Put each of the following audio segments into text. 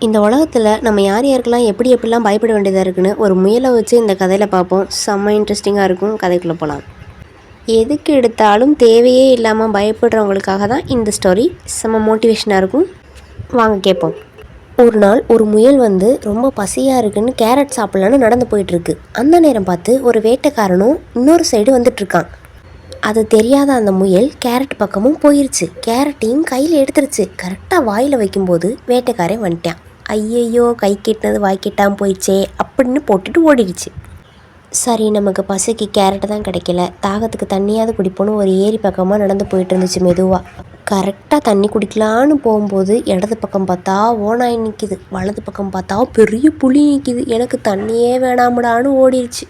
இந்த உலகத்தில் நம்ம யார் யாருக்கெல்லாம் எப்படி எப்படிலாம் பயப்பட வேண்டியதாக இருக்குன்னு ஒரு முயலை வச்சு இந்த கதையில் பார்ப்போம். செம்ம இன்ட்ரெஸ்டிங்காக இருக்கும். கதைக்குள்ளே போகலாம் எதுக்கு எடுத்தாலும் தேவையே இல்லாமல் பயப்படுறவங்களுக்காக தான் இந்த ஸ்டோரி செம்ம மோட்டிவேஷனாக இருக்கும். வாங்க கேட்போம். ஒரு நாள் ஒரு முயல் வந்து ரொம்ப பசியாக இருக்குன்னு கேரட் சாப்பிட்லான்னு நடந்து போயிட்டுருக்கு. அந்த நேரம் பார்த்து ஒரு வேட்டைக்காரனும் இன்னொரு சைடு வந்துட்டுருக்கான். அது தெரியாத அந்த முயல் கேரட் பக்கமும் போயிருச்சு. கேரட்டையும் கையில் எடுத்துருச்சு. கரெக்டாக வாயில் வைக்கும்போது வேட்டைக்காரன் வந்துட்டான். ஐயையோ கை கெட்டினது வாய் கெட்டாமல் போயிடுச்சே அப்படின்னு போட்டுட்டு ஓடிடுச்சு. சரி நமக்கு பசிக்கு கேரட்டு தான் கிடைக்கல. தாகத்துக்கு தண்ணியாவது குடிப்போன்னு ஒரு ஏரி பக்கமாக நடந்து போயிட்டு இருந்துச்சு மெதுவாக கரெக்டாக தண்ணி குடிக்கலான்னு போகும்போது இடது பக்கம் பார்த்தா ஓனாய் நிற்கிது வலது பக்கம் பார்த்தா பெரிய புளி நிற்கிது எனக்கு தண்ணியே வேணாமடான்னு ஓடிடுச்சு.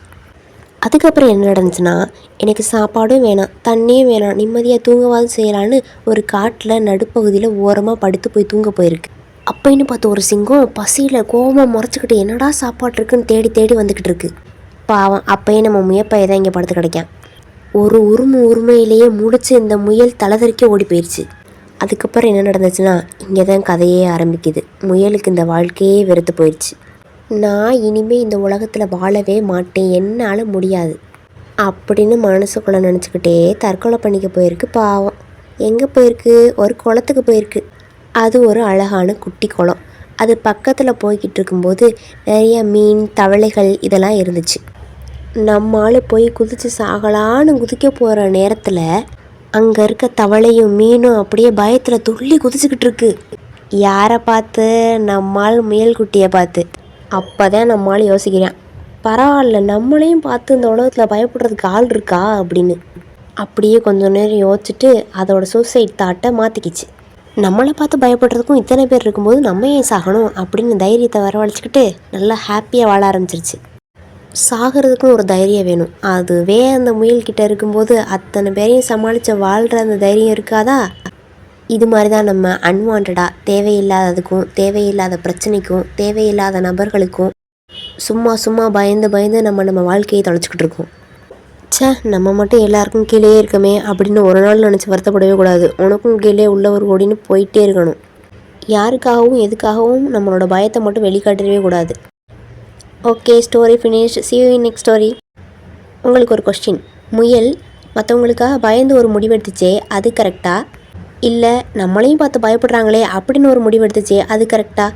அதுக்கப்புறம் என்ன நடந்துச்சுன்னா எனக்கு சாப்பாடும் வேணாம் தண்ணியும் வேணாம் நிம்மதியாக தூங்கவாது செய்யலான்னு ஒரு காட்டில் நடுப்பகுதியில் ஓரமாக படுத்து போய் தூங்க போயிருக்கு. அப்போன்னு பார்த்து ஒரு சிங்கம் பசியில் கோபமாக முறைச்சிக்கிட்டு என்னடா சாப்பாடு இருக்குன்னு தேடி தேடி வந்துக்கிட்டு இருக்கு. பாவம் அப்பயே நம்ம முயப்பையை தான் இங்கே படுத்து கிடைக்கான். ஒரு உருமு உரிமையிலேயே முடிச்சு இந்த முயல் தலைதறிக்க ஓடி போயிடுச்சு அதுக்கப்புறம் என்ன நடந்துச்சுன்னா இங்கே தான் கதையே ஆரம்பிக்குது. முயலுக்கு இந்த வாழ்க்கையே வெறுத்து போயிடுச்சு நான் இனிமே இந்த உலகத்தில் வாழவே மாட்டேன் என்னால் முடியாது. அப்படின்னு மனசுக்குள்ளே நினச்சிக்கிட்டே தற்கொலை பண்ணிக்க போயிருக்கு பாவம். எங்கே போயிருக்கு? ஒரு குளத்துக்கு போயிருக்கு. அது ஒரு அழகான குட்டி குளம். அது பக்கத்தில் போய்கிட்டு இருக்கும்போது நிறைய மீன் தவளைகள் இதெல்லாம் இருந்துச்சு. நம்மால் போய் குதித்து சாகலான்னு குதிக்க போகிற நேரத்தில் அங்கே இருக்க தவளையும் மீனும் அப்படியே பயத்தில் துள்ளி குதிச்சுக்கிட்டு இருக்கு. யாரை பார்த்து? நம்மால் முயல்குட்டியை பார்த்து. அப்போ தான் நம்மால் யோசிக்கிறேன். பரவாயில்ல நம்மளையும் பார்த்து இந்த உலகத்தில் பயப்படுறதுக்கு ஆள் இருக்கா அப்படின்னு. அப்படியே கொஞ்ச நேரம் யோசிச்சுட்டு அதோட சூசைட் தாட்டை மாற்றிக்கிச்சு நம்மளை பார்த்து பயப்படுறதுக்கும் இத்தனை பேர் இருக்கும்போது நம்ம ஏன் சாகணும் அப்படின்னு தைரியத்தை வரவழைச்சிக்கிட்டு நல்லா ஹாப்பியாக வாழ ஆரம்பிச்சிருச்சு. சாகிறதுக்கும் ஒரு தைரியம் வேணும். அதுவே அந்த முயல்கிட்ட இருக்கும்போது அத்தனை பேரையும் சமாளித்து வாழ்கிற அந்த தைரியம் இருக்காதா? இது மாதிரி தான் நம்ம அன்வான்டாக தேவையில்லாததுக்கும் தேவையில்லாத பிரச்சனைக்கும் தேவையில்லாத நபர்களுக்கும் சும்மா சும்மா பயந்து பயந்து நம்ம நம்ம வாழ்க்கையை தொலைச்சிக்கிட்டு இருக்கோம். சே நம்ம மட்டும் எல்லாருக்கும் கீழே இருக்கமே அப்படின்னு ஒரு நாள் நினச்சி வருத்தப்படவே கூடாது. உனக்கும் கீழே உள்ளவர் ஓடின்னு போயிட்டே இருக்கணும். யாருக்காகவும் எதுக்காகவும் நம்மளோட பயத்தை மட்டும் வெளிக்காட்டவே கூடாது. Okay story finish see you next story உங்களுக்கு ஒரு கொஸ்டின் முயல் மற்றவங்களுக்காக பயந்து ஒரு முடிவெடுத்துச்சே அது கரெக்டாக இல்லை நம்மளையும் பார்த்து பயப்படுறாங்களே அப்படின்னு ஒரு முடிவெடுத்துச்சே அது கரெக்டாக